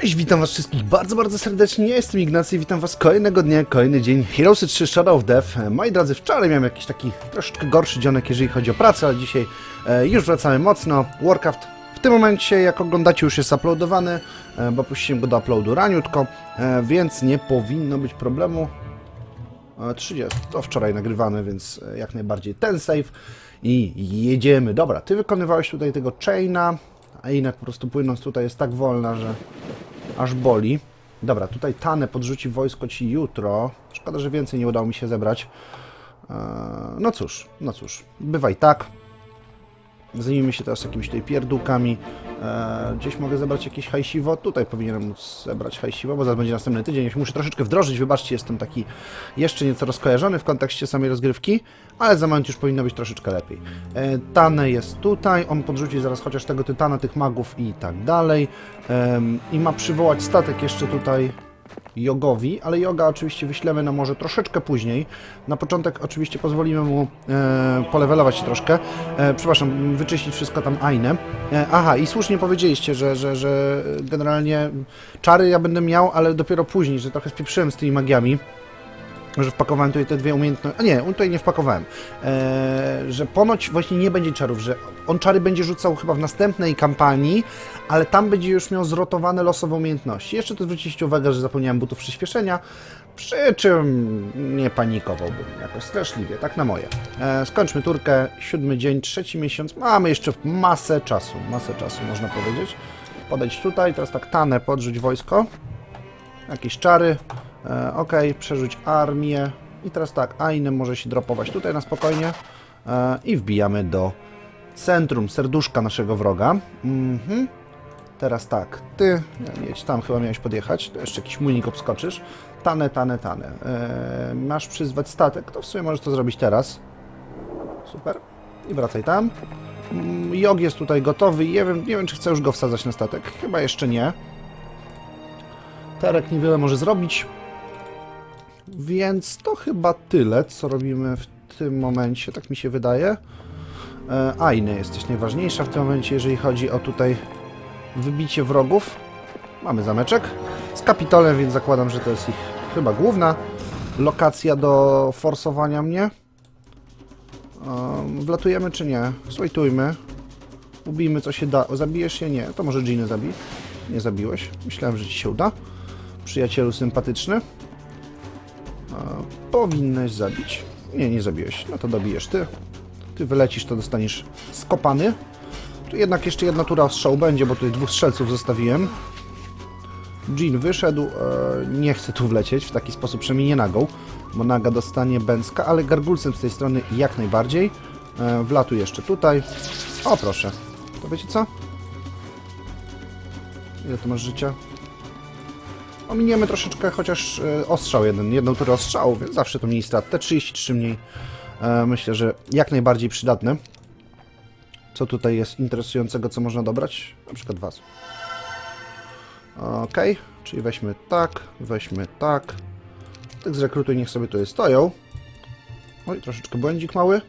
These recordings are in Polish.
Cześć, witam was wszystkich bardzo, bardzo serdecznie. Jestem Ignacy i witam was kolejnego dnia, kolejny dzień Heroesy 3 Shadow of Death. Moi drodzy, wczoraj miałem jakiś taki troszeczkę gorszy dzionek, jeżeli chodzi o pracę, ale dzisiaj e, już wracamy mocno. Warcraft w tym momencie, jak oglądacie, już jest uploadowany, e, bo puściłem go do uploadu raniutko, e, więc nie powinno być problemu. E, 30, to wczoraj nagrywany, więc e, jak najbardziej ten save i jedziemy. Dobra, ty wykonywałeś tutaj tego chaina, a Inek po prostu płynąc tutaj jest tak wolna, że aż boli. Dobra, tutaj Tanę podrzuci wojsko ci jutro. Szkoda, że więcej nie udało mi się zebrać. Eee, No cóż, no cóż, bywaj tak. Zajmijmy się teraz jakimiś tutaj pierdółkami. Eee, gdzieś mogę zebrać jakieś hajsiwo. Tutaj powinienem móc zebrać hajsiwo, bo zaraz będzie następny tydzień. Ja się muszę troszeczkę wdrożyć. Wybaczcie, jestem taki jeszcze nieco rozkojarzony w kontekście samej rozgrywki, ale za moment już powinno być troszeczkę lepiej. E, Tane jest tutaj, on podrzuci zaraz chociaż tego tytana, tych magów i tak dalej. Em, I ma przywołać statek jeszcze tutaj Jogowi, ale Joga oczywiście wyślemy na morze troszeczkę później. Na początek oczywiście pozwolimy mu e, polewelować się troszkę. E, przepraszam, wyczyścić wszystko tam Aine. E, aha, i słusznie powiedzieliście, że, że, że generalnie czary ja będę miał, ale dopiero później, że trochę spieprzyłem z tymi magiami że wpakowałem tutaj te dwie umiejętności. A nie, tutaj nie wpakowałem. Eee, że ponoć właśnie nie będzie czarów, że on czary będzie rzucał chyba w następnej kampanii, ale tam będzie już miał zrotowane losowe umiejętności. Jeszcze to zwróciliście uwagę, że zapomniałem butów przyspieszenia, przy czym nie panikowałbym jakoś straszliwie, tak na moje. Eee, skończmy turkę, siódmy dzień, trzeci miesiąc. Mamy jeszcze masę czasu, masę czasu można powiedzieć. Podejdź tutaj, teraz tak tanę, podrzuć wojsko. Jakieś czary. E, ok, przerzuć armię. I teraz tak, Ainem może się dropować tutaj na spokojnie. E, I wbijamy do centrum, serduszka naszego wroga. Mhm. Teraz tak, ty, jedź tam, chyba miałeś podjechać, to jeszcze jakiś młynik obskoczysz. Tane, tane, tane. Masz przyzwać statek, to w sumie możesz to zrobić teraz. Super. I wracaj tam. Mm, Jog jest tutaj gotowy nie wiem, nie wiem, czy chcę już go wsadzać na statek. Chyba jeszcze nie. Terek niewiele może zrobić. Więc to chyba tyle, co robimy w tym momencie, tak mi się wydaje. E, Aine jesteś najważniejsza w tym momencie, jeżeli chodzi o tutaj wybicie wrogów. Mamy zameczek z kapitolem, więc zakładam, że to jest ich chyba główna lokacja do forsowania mnie. Um, wlatujemy czy nie? Swojtujmy. Ubijmy co się da. Zabijesz się? Nie. To może Ginę zabij. Nie zabiłeś. Myślałem, że ci się uda. Przyjacielu sympatyczny. Powinnaś zabić. Nie, nie zabiłeś. No to dobijesz ty. Ty wylecisz, to dostaniesz skopany. Tu jednak jeszcze jedna tura ostrzału będzie, bo tutaj dwóch strzelców zostawiłem. Jean wyszedł. E, nie chce tu wlecieć w taki sposób, przynajmniej nie nagą, bo naga dostanie bęcka, ale gargulcem z tej strony jak najbardziej. E, wlatuj jeszcze tutaj. O, proszę. To wiecie co? Ile tu masz życia? Ominiemy troszeczkę chociaż e, ostrzał jeden, jedną turę ostrzału, więc zawsze to mniej strat. Te 33 mniej e, myślę, że jak najbardziej przydatne. Co tutaj jest interesującego, co można dobrać? Na przykład was. Ok, czyli weźmy tak, weźmy tak. Tych zrekrutuj, niech sobie tutaj stoją. Oj, troszeczkę błędzik mały.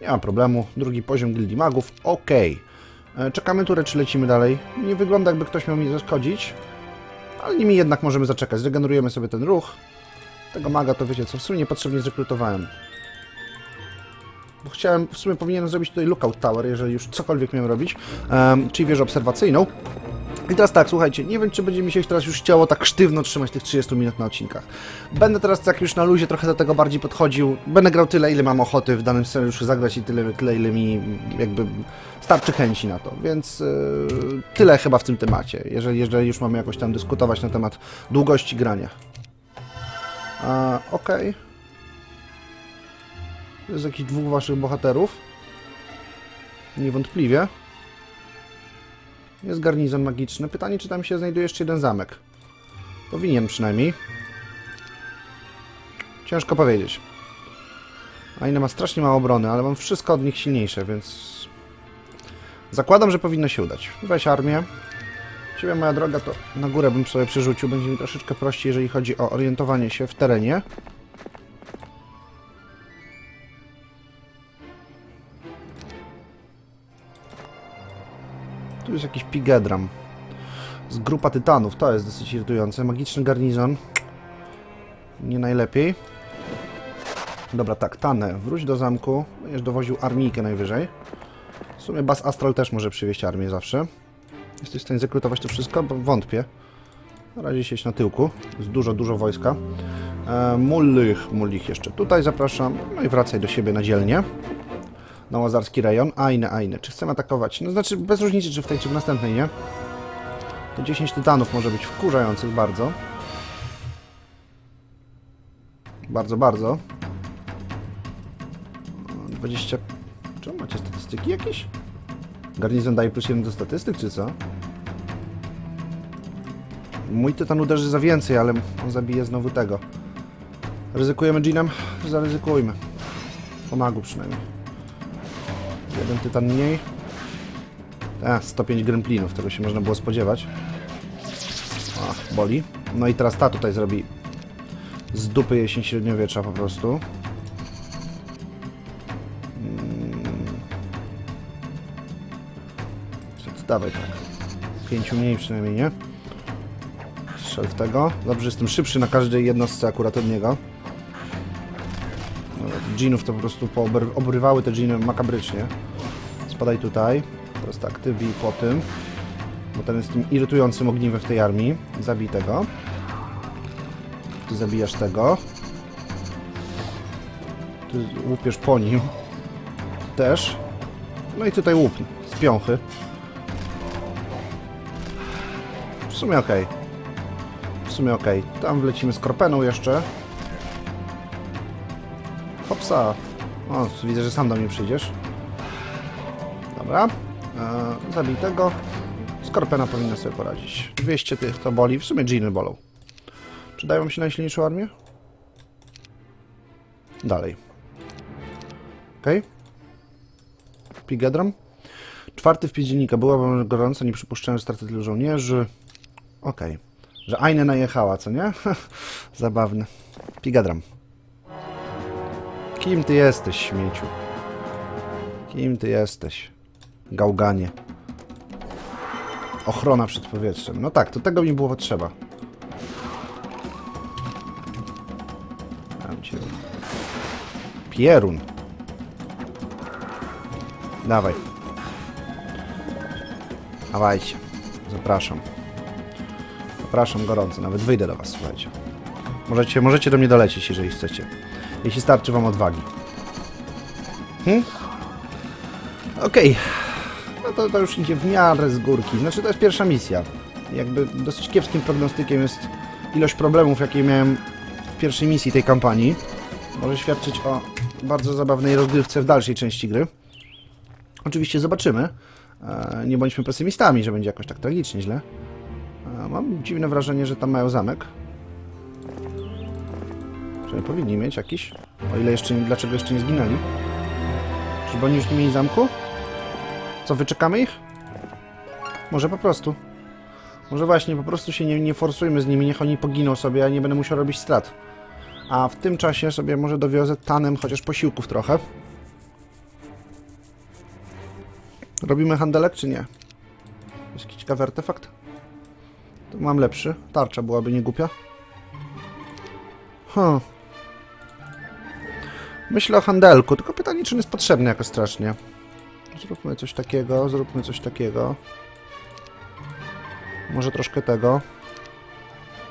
Nie ma problemu. Drugi poziom gildii magów. Ok. E, Czekamy turę, czy lecimy dalej. Nie wygląda, jakby ktoś miał mi zaszkodzić. Ale nimi jednak możemy zaczekać. Zregenerujemy sobie ten ruch. Tego maga to wiecie co, w sumie niepotrzebnie zrekrutowałem. Bo chciałem, w sumie powinienem zrobić tutaj lookout tower, jeżeli już cokolwiek miałem robić. Em, czyli wieżę obserwacyjną. I teraz tak, słuchajcie, nie wiem, czy będzie mi się teraz już chciało tak sztywno trzymać tych 30 minut na odcinkach. Będę teraz tak już na luzie trochę do tego bardziej podchodził. Będę grał tyle, ile mam ochoty w danym scenariuszu zagrać i tyle, tyle ile mi jakby starczy chęci na to. Więc yy, tyle chyba w tym temacie, jeżeli, jeżeli już mamy jakoś tam dyskutować na temat długości grania. A, Okej. To jest jakiś dwóch waszych bohaterów. Niewątpliwie. Jest garnizon magiczny. Pytanie, czy tam się znajduje jeszcze jeden zamek. Powinien przynajmniej. Ciężko powiedzieć. Aina ma strasznie mało obrony, ale mam wszystko od nich silniejsze, więc... Zakładam, że powinno się udać. Weź armię. Ciebie, moja droga, to na górę bym sobie przerzucił. Będzie mi troszeczkę prościej, jeżeli chodzi o orientowanie się w terenie. Tu jest jakiś pigedram. z grupa tytanów. To jest dosyć irytujące. Magiczny garnizon. Nie najlepiej. Dobra, tak, Tanę, wróć do zamku. Będziesz dowoził armijkę najwyżej. W sumie Bas Astral też może przywieźć armię zawsze. Jesteś w stanie zakrutować to wszystko? Bo wątpię. Na razie sieć na tyłku. Jest dużo, dużo wojska. E, Mullich, Mullich jeszcze tutaj zapraszam. No i wracaj do siebie na dzielnie. Na łazarski rejon. Ajne, ajne. Czy chcemy atakować? No znaczy, bez różnicy, czy w tej, czy w następnej, nie? To 10 tytanów może być wkurzających bardzo. Bardzo, bardzo. O, 20... Czy macie statystyki jakieś? Garnizon daje plus 1 do statystyk, czy co? Mój tytan uderzy za więcej, ale on zabije znowu tego. Ryzykujemy Jeanem? Zaryzykujmy. Pomagu przynajmniej. Jeden tytan mniej. A, 105 gremplinów, tego się można było spodziewać. Ach, boli. No i teraz ta tutaj zrobi z dupy jesień średniowiecza po prostu. Mm. Dawaj tak. Pięciu mniej przynajmniej, nie? Strzel w tego. Dobrze, jestem szybszy na każdej jednostce akurat od niego. Dżinów to po prostu obrywały te dżiny makabrycznie. Spadaj tutaj. Teraz tak, ty bij po tym. Bo ten jest tym irytującym ogniwem w tej armii. Zabij tego. Ty zabijasz tego. Ty łupiesz po nim. Też. No i tutaj łup z piąchy. W sumie okej. W sumie okej. Tam wlecimy z korpeną jeszcze. Hopsa. O, widzę, że sam do mnie przyjdziesz. Dobra. Eee, zabij tego. Skorpena powinna sobie poradzić. 200 tych to boli. W sumie dżiny bolą. Czy dają mi się najsilniejszą armię? Dalej. Okej. Pigedram. Czwarty w dziennika. Była gorąca, nie przypuszczałem, straty tylu żołnierzy. Okej. Że Aine najechała, co nie? Zabawne. Pigedram. Kim ty jesteś, śmieciu? Kim ty jesteś? Gałganie. Ochrona przed powietrzem. No tak, to tego mi było potrzeba. Dam cię. Pierun. Dawaj. Dawajcie. Zapraszam. Zapraszam gorąco. Nawet wyjdę do was, słuchajcie. Możecie, możecie do mnie dolecieć, jeżeli chcecie. Jeśli starczy wam odwagi. Hm? Okej. To, to już idzie w miarę z górki. Znaczy to jest pierwsza misja. Jakby dosyć kiepskim prognostykiem jest ilość problemów, jakie miałem w pierwszej misji tej kampanii. Może świadczyć o bardzo zabawnej rozgrywce w dalszej części gry. Oczywiście zobaczymy. E, Nie bądźmy pesymistami, że będzie jakoś tak tragicznie źle. E, Mam dziwne wrażenie, że tam mają zamek. Że powinni mieć jakiś. O ile jeszcze dlaczego jeszcze nie zginęli? Czyżby oni już nie mieli zamku? Co, wyczekamy ich? Może po prostu. Może właśnie, po prostu się nie, nie forsujmy z nimi, niech oni poginą sobie, a nie będę musiał robić strat. A w tym czasie sobie może dowiozę tanem chociaż posiłków trochę. Robimy handelek, czy nie? Jest jakiś ciekawy artefakt? Mam lepszy. Tarcza byłaby nie głupia. Huh. Myślę o handelku, tylko pytanie, czy on jest potrzebny jakoś strasznie. Zróbmy coś takiego, zróbmy coś takiego. Może troszkę tego.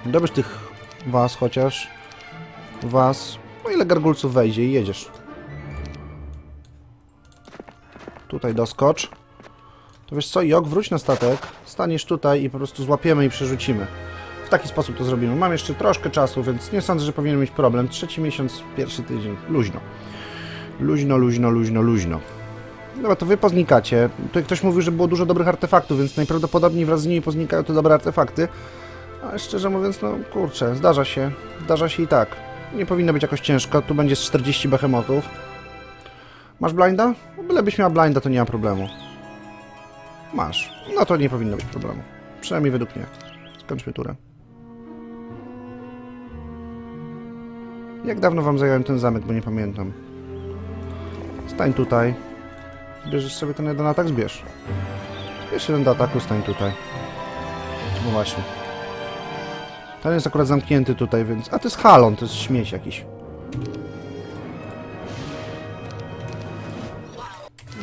Dobierz tych was chociaż. Was. No ile gargulców wejdzie i jedziesz. Tutaj doskocz. To wiesz co, Jok, wróć na statek. Staniesz tutaj i po prostu złapiemy i przerzucimy. W taki sposób to zrobimy. Mam jeszcze troszkę czasu, więc nie sądzę, że powinien mieć problem. Trzeci miesiąc, pierwszy tydzień. Luźno. Luźno, luźno, luźno, luźno. Dobra, to wy poznikacie. Tutaj ktoś mówił, że było dużo dobrych artefaktów, więc najprawdopodobniej wraz z nimi poznikają te dobre artefakty. Ale szczerze mówiąc, no kurczę, zdarza się. Zdarza się i tak. Nie powinno być jakoś ciężko. Tu będzie z 40 behemotów. Masz blinda? No, Bylebyś miała blinda, to nie ma problemu. Masz. No to nie powinno być problemu. Przynajmniej według mnie. Skończmy turę. Jak dawno wam zająłem ten zamek, bo nie pamiętam. Stań tutaj. Bierzesz sobie ten jeden atak? Zbierz. Zbierz jeden do ataku, stań tutaj. No właśnie. Ten jest akurat zamknięty tutaj, więc... A to jest halon, to jest śmieć jakiś.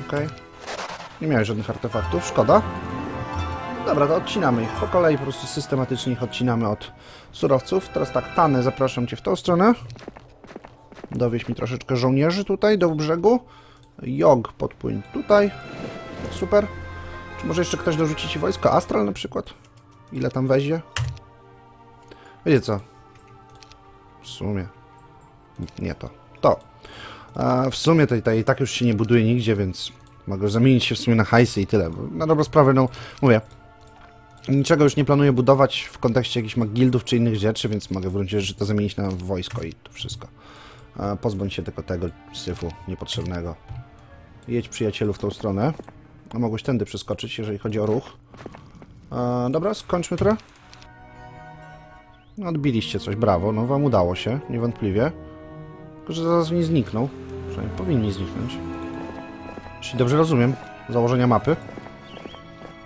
Okej. Nie miałeś żadnych artefaktów, szkoda. Dobra, to odcinamy ich po kolei, po prostu systematycznie ich odcinamy od surowców. Teraz tak, Tany, zapraszam Cię w tą stronę. Dowieź mi troszeczkę żołnierzy tutaj, do brzegu. Jog, podpłyń tutaj. Super. Czy może jeszcze ktoś dorzuci Ci wojsko? Astral na przykład? Ile tam weźmie? Wiecie co? W sumie. Nie to. To. A w sumie to i tak, i tak już się nie buduje nigdzie, więc mogę zamienić się w sumie na hajsy i tyle. Na dobrą sprawę, no mówię, niczego już nie planuję budować w kontekście jakichś magildów czy innych rzeczy, więc mogę w gruncie rzeczy to zamienić na wojsko i to wszystko. Pozbądź się tylko tego syfu niepotrzebnego. Jedź przyjacielu w tą stronę. A mogłeś tędy przeskoczyć, jeżeli chodzi o ruch. A, dobra, skończmy trochę. No, odbiliście coś, brawo, no wam udało się, niewątpliwie. Tylko, że zaraz nie znikną. Przynajmniej powinni zniknąć. Jeśli dobrze rozumiem założenia mapy.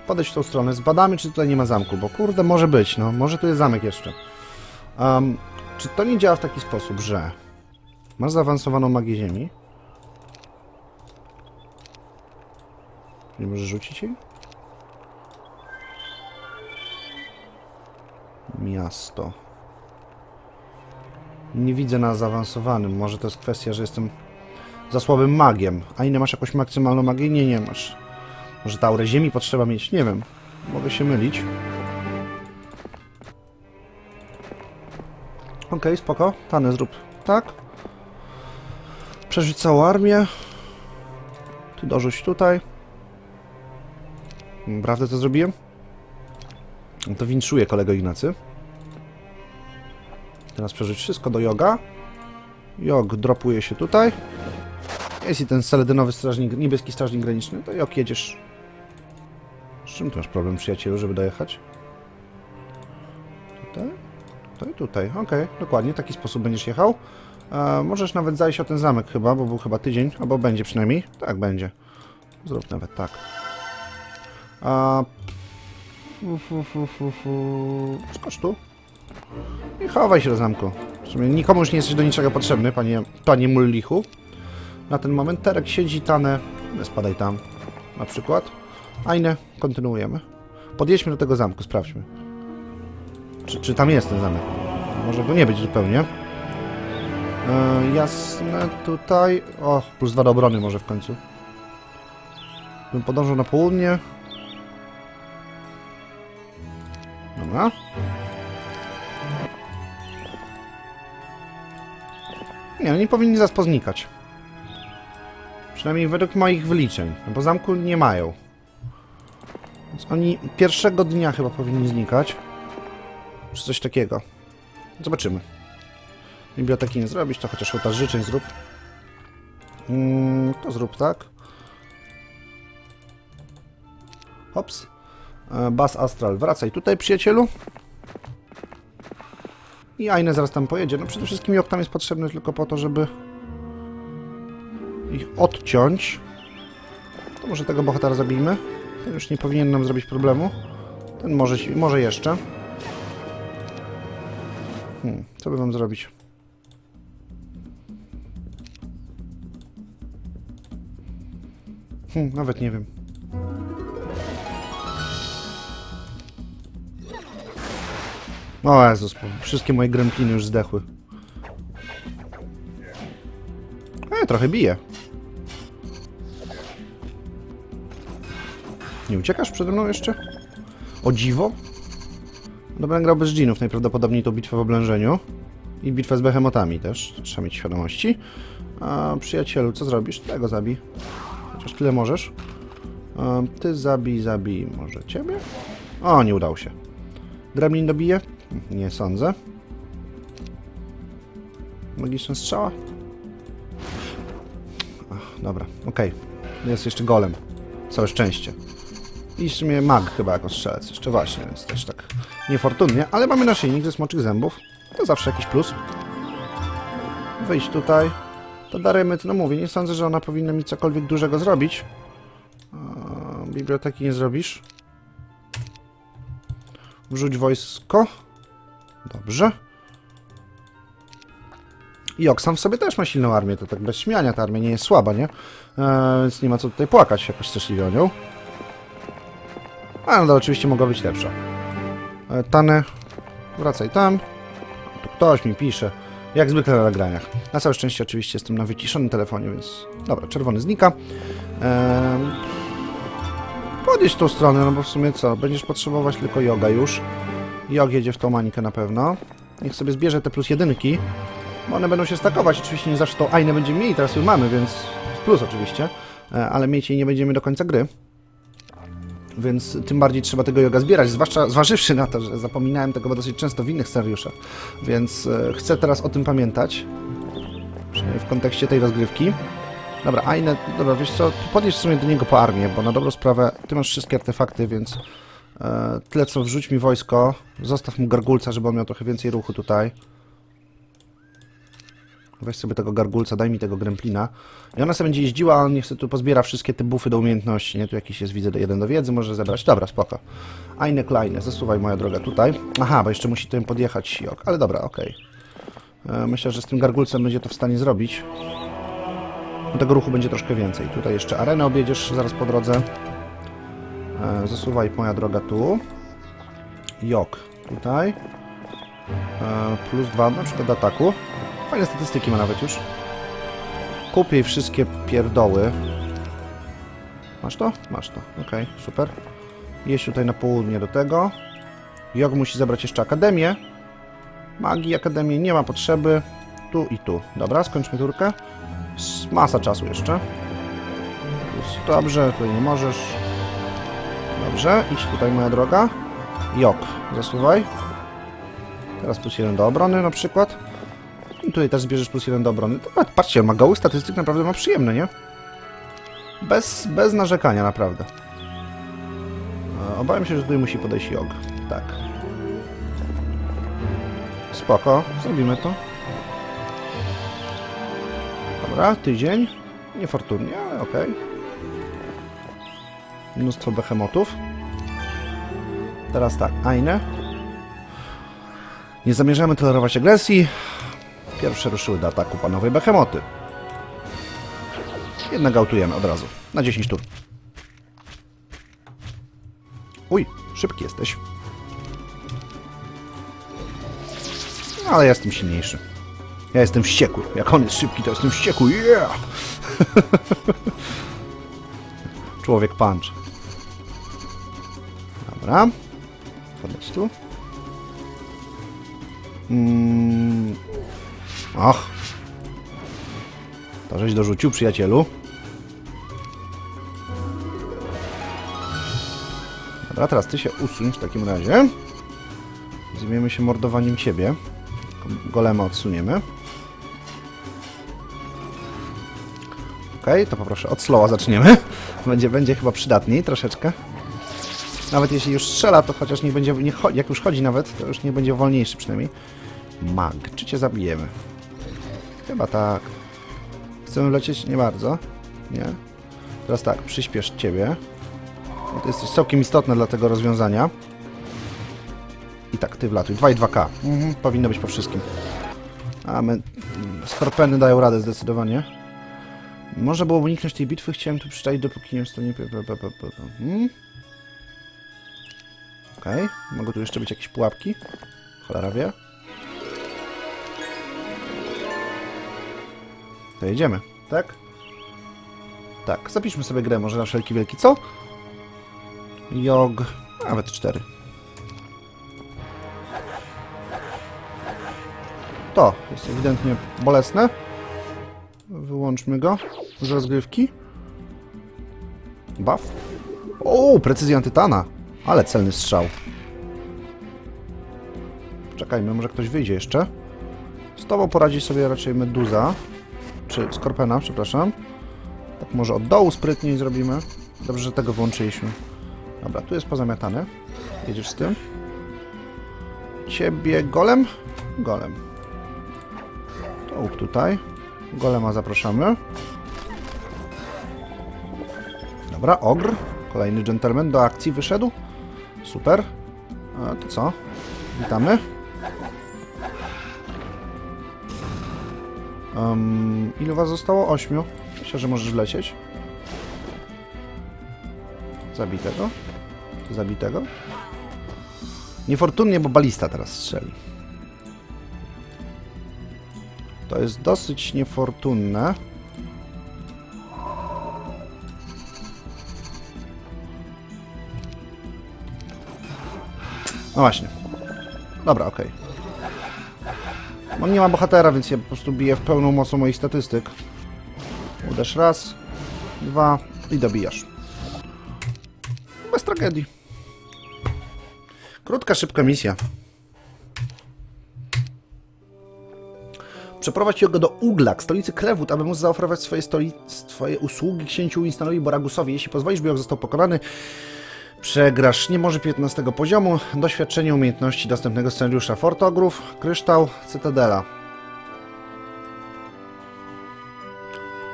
Podejdź w tą stronę, zbadamy, czy tutaj nie ma zamku, bo kurde, może być, no, może tu jest zamek jeszcze. Um, czy to nie działa w taki sposób, że masz zaawansowaną magię ziemi? Nie możesz rzucić jej? Miasto. Nie widzę na zaawansowanym. Może to jest kwestia, że jestem za słabym magiem. A inne masz jakąś maksymalną magię? Nie, nie masz. Może ta aurę ziemi potrzeba mieć? Nie wiem. Mogę się mylić. Okej, spoko. Tany zrób tak. Przeżyć całą armię. Ty dorzuć tutaj. Prawdę to zrobiłem? To winszuję kolego Ignacy. Teraz przeżyć wszystko do joga. Jog dropuje się tutaj. Jest i ten seledynowy strażnik, niebieski strażnik graniczny. To jog jedziesz. Z czym tu masz problem, przyjacielu, żeby dojechać? Tutaj? Tutaj, tutaj. Okej, dokładnie, w taki sposób będziesz jechał. E, możesz nawet zajść o ten zamek chyba, bo był chyba tydzień, albo będzie przynajmniej. Tak, będzie. Zrób nawet tak. A... Skocz tu. I chowaj się do zamku. W sumie nikomu już nie jesteś do niczego potrzebny, panie, panie Mullichu. Na ten moment Terek siedzi, Tane, spadaj tam, na przykład. Ajne, kontynuujemy. Podjedźmy do tego zamku, sprawdźmy. Czy, czy tam jest ten zamek? Może go nie być zupełnie. E, jasne, tutaj... O, plus dwa do obrony może w końcu. Bym podążył na południe. Dobra. Nie, oni powinni zaraz poznikać. Przynajmniej według moich wyliczeń. No bo zamku nie mają. Więc oni pierwszego dnia chyba powinni znikać. Czy coś takiego. Zobaczymy. Biblioteki nie zrobić, to chociaż ołtarz życzeń zrób. Mm, to zrób tak. Hops. E, Bas Astral, wracaj tutaj, przyjacielu. I Aine zaraz tam pojedzie. No przede wszystkim Jok tam jest potrzebny tylko po to, żeby ich odciąć. To może tego bohatera zabijmy. Ten już nie powinien nam zrobić problemu. Ten może, może jeszcze. Hmm, co by wam zrobić? Hmm, nawet nie wiem. O Jezus, wszystkie moje grempliny już zdechły. E, trochę bije. Nie uciekasz przede mną jeszcze? O dziwo? Będę grał bez dżinów, najprawdopodobniej tą bitwę w oblężeniu. I bitwę z behemotami też, to trzeba mieć świadomości. A przyjacielu, co zrobisz? Tego zabij. Chociaż tyle możesz. A, ty zabij, zabij może ciebie? O, nie udało się. Gremlin dobije? Nie sądzę. Magiczna strzała? Ach, dobra, okej. Jest jeszcze golem. Całe szczęście. I w sumie mag chyba jako strzelec. Jeszcze właśnie, więc też tak niefortunnie. Ale mamy naszyjnik ze smoczych zębów. To zawsze jakiś plus. Wyjść tutaj. To Darymet, no mówię, nie sądzę, że ona powinna mi cokolwiek dużego zrobić. Biblioteki nie zrobisz. Wrzuć wojsko. Dobrze. I w sobie też ma silną armię, to tak bez śmiania, ta armia nie jest słaba, nie? E, więc nie ma co tutaj płakać jakoś straszliwie o nią. Ale oczywiście mogła być lepsza. E, Tane, wracaj tam. Tu ktoś mi pisze. Jak zwykle na nagraniach. Na całe szczęście oczywiście jestem na wyciszonym telefonie, więc... Dobra, czerwony znika. Podjedź w tą stronę, no bo w sumie co? Będziesz potrzebować tylko yoga już. Jog jedzie w tą manikę na pewno. Niech sobie zbierze te plus jedynki. Bo one będą się stakować. Oczywiście nie zawsze tą Ainę będziemy mieli, teraz ją mamy, więc plus oczywiście. E, Ale mieć jej nie będziemy do końca gry. Więc tym bardziej trzeba tego yoga zbierać, zwłaszcza zważywszy na to, że zapominałem tego dosyć często w innych scenariuszach. Więc e, chcę teraz o tym pamiętać. W kontekście tej rozgrywki. Dobra, Aine, dobra, wiesz co, podjedź w sumie do niego po armię, bo na dobrą sprawę ty masz wszystkie artefakty, więc tyle co wrzuć mi wojsko, zostaw mu gargulca, żeby on miał trochę więcej ruchu tutaj. Weź sobie tego gargulca, daj mi tego gremplina. I ona sobie będzie jeździła, a on niech sobie tu pozbiera wszystkie te bufy do umiejętności, nie? Tu jakiś jest, widzę, jeden do wiedzy może zebrać. Dobra, spoko. Eine Kleine, zasuwaj moja droga tutaj. Aha, bo jeszcze musi tym podjechać Siok, ale dobra, okej. E, Myślę, że z tym gargulcem będzie to w stanie zrobić. Tego ruchu będzie troszkę więcej. Tutaj jeszcze arenę objedziesz zaraz po drodze. E, Zasuwaj moja droga tu. Jok tutaj. E, Plus dwa na przykład do ataku. Fajne statystyki ma nawet już. Kup jej wszystkie pierdoły. Masz to? Masz to. Okej, super. Jeźdź tutaj na południe do tego. Jog musi zabrać jeszcze akademię. Magii akademii nie ma potrzeby. Tu i tu. Dobra, skończmy turkę. Masa czasu jeszcze. Dobrze, tutaj nie możesz. Dobrze, idź tutaj moja droga. Jok, zasuwaj. Teraz plus jeden do obrony na przykład. I tutaj też zbierzesz plus jeden do obrony. Patrzcie, on ma goły statystyk, naprawdę ma przyjemne, nie? Bez, bez narzekania, naprawdę. E, Obawiam się, że tutaj musi podejść jog. Tak. Spoko, zrobimy to. Dobra, tydzień. Niefortunnie, ale okej. Mnóstwo behemotów. Teraz tak, Aine. Nie zamierzamy tolerować agresji. Pierwsze ruszyły do ataku panowie behemoty. Jednak autujemy od razu. Na 10 tur. Uj, szybki jesteś. No, ale ja jestem silniejszy. Ja jestem wściekły. Jak on jest szybki, to jestem wściekły. Yeah! Człowiek punch. Dobra. Podać tu. Mm. Och. To żeś dorzucił, przyjacielu. Dobra, teraz ty się usuń w takim razie. Zajmiemy się mordowaniem ciebie. Golema odsuniemy. Okej, to poproszę od slowa zaczniemy. Będzie, będzie chyba przydatniej troszeczkę. Nawet jeśli już strzela, to chociaż niech będzie, nie jak już chodzi nawet, to już niech będzie wolniejszy przynajmniej. Mag, czy cię zabijemy? Chyba tak. Chcemy lecieć? Nie bardzo. Nie. Teraz tak, przyspiesz ciebie. Bo to jesteś całkiem istotne dla tego rozwiązania. I tak, ty wlatuj. 2 i 2K. Mhm, powinno być po wszystkim. A my... Skorpeny dają radę zdecydowanie. Może było uniknąć tej bitwy, chciałem tu przyczaić, dopóki nie stanie... Hmm? Okej, mogą tu jeszcze być jakieś pułapki? Cholera wie. To jedziemy, tak? Tak, zapiszmy sobie grę, może na wszelki wielki co? Jog... nawet cztery. To jest ewidentnie bolesne. Wyłączmy go z rozgrywki. Buff. O, precyzja tytana. Ale celny strzał. Czekajmy, może ktoś wyjdzie jeszcze. Z tobą poradzi sobie raczej Meduza. Czy Skorpena, przepraszam. Tak może od dołu sprytniej zrobimy. Dobrze, że tego włączyliśmy. Dobra, tu jest pozamiatane. Jedziesz z tym. Ciebie golem? Golem. To tutaj. Golema zapraszamy. Dobra, ogr. Kolejny gentleman do akcji wyszedł. Super. A to co? Witamy. Um, ilu was zostało? Ośmiu. Myślę, że możesz wlecieć. Zabitego? Zabitego? Niefortunnie, bo balista teraz strzeli. To jest dosyć niefortunne. No właśnie. Dobra, okej. On nie ma bohatera, więc ja po prostu biję w pełną mocą moich statystyk. Uderz raz, dwa i dobijasz. Bez tragedii. Krótka, szybka misja. Przeprowadź go do Uglak, stolicy Krewód, aby móc zaoferować swoje, stoli- swoje usługi księciu Winstonowi Boragusowi. Jeśli pozwolisz, by on został pokonany, przegrasz nie może 15 poziomu, doświadczenie umiejętności dostępnego scenariusza Fortogrów, Kryształ, Cytadela.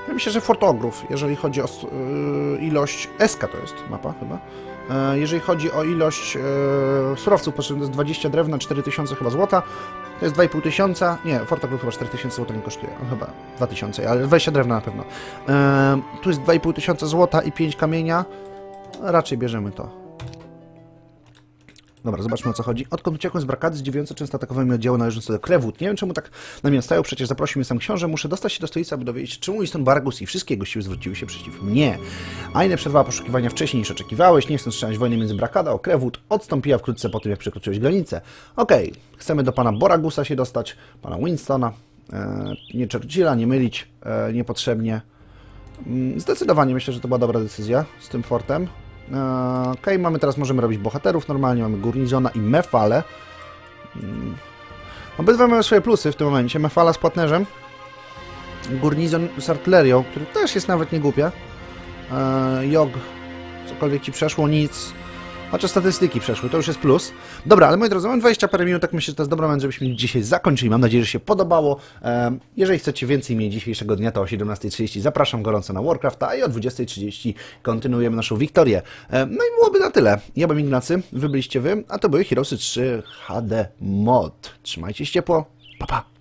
Ja myślę, że Fortogrów, jeżeli chodzi o yy, ilość... SK to jest mapa chyba. E, Jeżeli chodzi o ilość e, surowców potrzebnych, to jest 20 drewna, 4000 chyba złota. To jest 2,5 tysiąca. Nie, Fortogrów chyba 4000 złota nie kosztuje. Chyba 2000, ale 20 drewna na pewno. E, tu jest 2,5 tysiąca złota i 5 kamienia. Raczej bierzemy to. Dobra, zobaczmy o co chodzi. Odkąd uciekłem z brakady, zdziwiająco często atakowałem oddziały należące do Krewód. Nie wiem czemu tak na mnie stają, przecież zaprosił mnie sam książę. Muszę dostać się do stolicy, aby dowiedzieć się, czemu Winston Baragus i wszystkie jego siły zwróciły się przeciw mnie. Aine przerwała poszukiwania wcześniej niż oczekiwałeś, nie chcąc strzelać wojny między Brakada a Krewód, odstąpiła wkrótce po tym, jak przekroczyłeś granicę. Okej, chcemy do pana Boragusa się dostać, pana Winstona, e, nie Churchilla, nie mylić e, niepotrzebnie. Mm, Zdecydowanie myślę, że to była dobra decyzja z tym fortem. Eee, Okej, mamy teraz, możemy robić bohaterów normalnie, mamy Gurnizona i Mefale. Mm. Obydwa mają swoje plusy w tym momencie. Mefala z płatnerzem, Gurnizon z artylerią, który też jest nawet nie głupia. Eee, Jog, cokolwiek ci przeszło, nic. Chociaż statystyki przeszły, to już jest plus. Dobra, ale moi drodzy, mam 20 parę minut, tak myślę, że to jest dobry moment, żebyśmy dzisiaj zakończyli. Mam nadzieję, że się podobało. Jeżeli chcecie więcej mieć dzisiejszego dnia, to o 17.30 zapraszam gorąco na Warcrafta, i o 20.30 kontynuujemy naszą wiktorię. No i byłoby na tyle. Ja byłem Ignacy, wy byliście wy, a to były Heroesy 3 HD Mod. Trzymajcie się ciepło, pa pa!